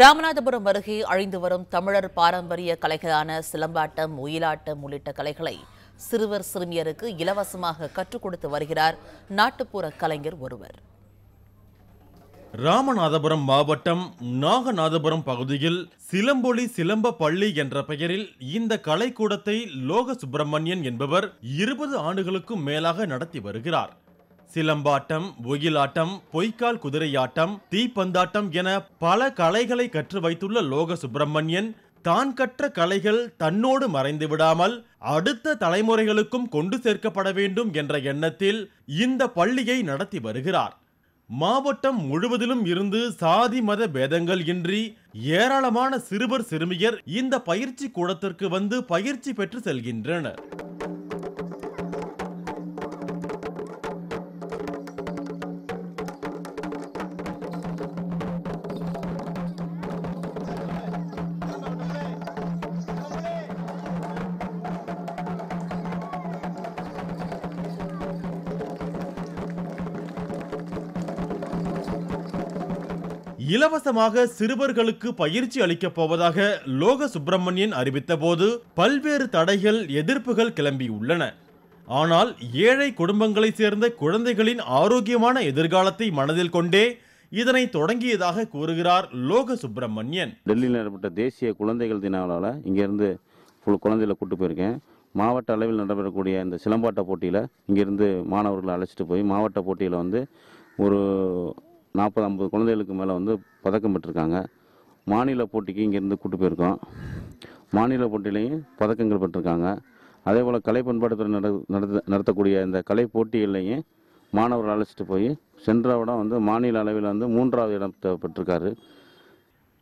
ராமநாதபுரம் அருகே அழிந்து வரும் தமிழர் பாரம்பரிய கலைகளான சிலம்பாட்டம் ஒயிலாட்டம் உள்ளிட்ட கலைகளை சிறுவர் சிறுமியருக்கு இலவசமாக கற்றுக் கொடுத்து வருகிறார் நாட்டுப்புற கலைஞர் ஒருவர். ராமநாதபுரம் மாவட்டம் நாகநாதபுரம் பகுதியில் சிலம்பொலி சிலம்ப பள்ளி என்ற பெயரில் இந்த கலைக்கூடத்தை லோக சுப்பிரமணியன் என்பவர் இருபது ஆண்டுகளுக்கும் மேலாக நடத்தி வருகிறார். சிலம்பாட்டம் ஒயிலாட்டம் பொய்க்கால் குதிரையாட்டம் தீப்பந்தாட்டம் என பல கலைகளை கற்று வைத்துள்ள லோக சுப்பிரமணியன் தான் கற்ற கலைகள் தன்னோடு மறைந்து விடாமல் அடுத்த தலைமுறைகளுக்கும் கொண்டு சேர்க்கப்பட வேண்டும் என்ற எண்ணத்தில் இந்த பள்ளியை நடத்தி வருகிறார். மாவட்டம் முழுவதிலும் இருந்து சாதி மத பேதங்கள் இன்றி ஏராளமான சிறுவர் சிறுமியர் இந்த பயிற்சி கூடத்திற்கு வந்து பயிற்சி பெற்று செல்கின்றனர். இலவசமாக சிறுவர்களுக்கு பயிற்சி அளிக்கப் போவதாக லோக சுப்பிரமணியன் அறிவித்தபோது பல்வேறு தடைகள் எதிர்ப்புகள் கிளம்பியுள்ளன ஆனால் ஏழை குடும்பங்களைச் சேர்ந்த குழந்தைகளின் ஆரோக்கியமான எதிர்காலத்தை மனதில் கொண்டே இதனை தொடங்கியதாக கூறுகிறார் லோக சுப்பிரமணியன். டெல்லியில் நடைபெற்ற தேசிய குழந்தைகள் தின இங்கேருந்து ஃபுல் குழந்தைகளை கூட்டு போயிருக்கேன். மாவட்ட அளவில் நடைபெறக்கூடிய இந்த சிலம்பாட்ட போட்டியில் இங்கேருந்து மாணவர்களை அழைச்சிட்டு போய் மாவட்ட போட்டியில் வந்து ஒரு நாற்பது ஐம்பது குழந்தைகளுக்கு மேலே வந்து பதக்கம் பெற்றிருக்காங்க. மாநில போட்டிக்கு இங்கேருந்து கூட்டு போயிருக்கோம். மாநில போட்டியிலையும் பதக்கங்கள் பெற்றிருக்காங்க. அதே போல் கலை பண்பாட்டுத்துறை நட நடத்த நடத்தக்கூடிய இந்த கலை போட்டிகள்லையும் மாணவர்கள் அழைச்சிட்டு போய் சென்ற இடம் வந்து மாநில அளவில் வந்து மூன்றாவது இடத்தை பெற்றிருக்காரு.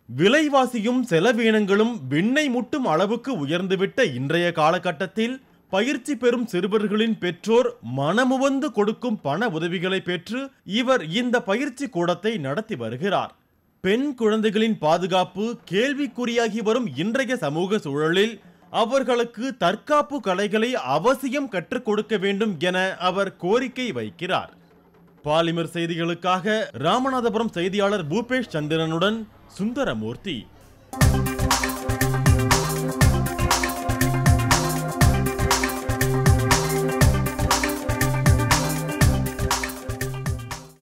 விலைவாசியும் செலவீனங்களும் விண்ணை முட்டும் அளவுக்கு உயர்ந்துவிட்ட இன்றைய காலகட்டத்தில் பயிற்சி பெறும் சிறுவர்களின் பெற்றோர் மனமுவந்து கொடுக்கும் பண உதவிகளை பெற்று இவர் இந்த பயிற்சி கூடத்தை நடத்தி வருகிறார். பெண் குழந்தைகளின் பாதுகாப்பு கேள்விக்குறியாகி வரும் இன்றைய சமூக சூழலில் அவர்களுக்கு தற்காப்பு கலைகளை அவசியம் கற்றுக் கொடுக்க வேண்டும் என அவர் கோரிக்கை வைக்கிறார். பாலிமர் செய்திகளுக்காக ராமநாதபுரம் செய்தியாளர் பூபேஷ் சந்திரனுடன் சுந்தரமூர்த்தி.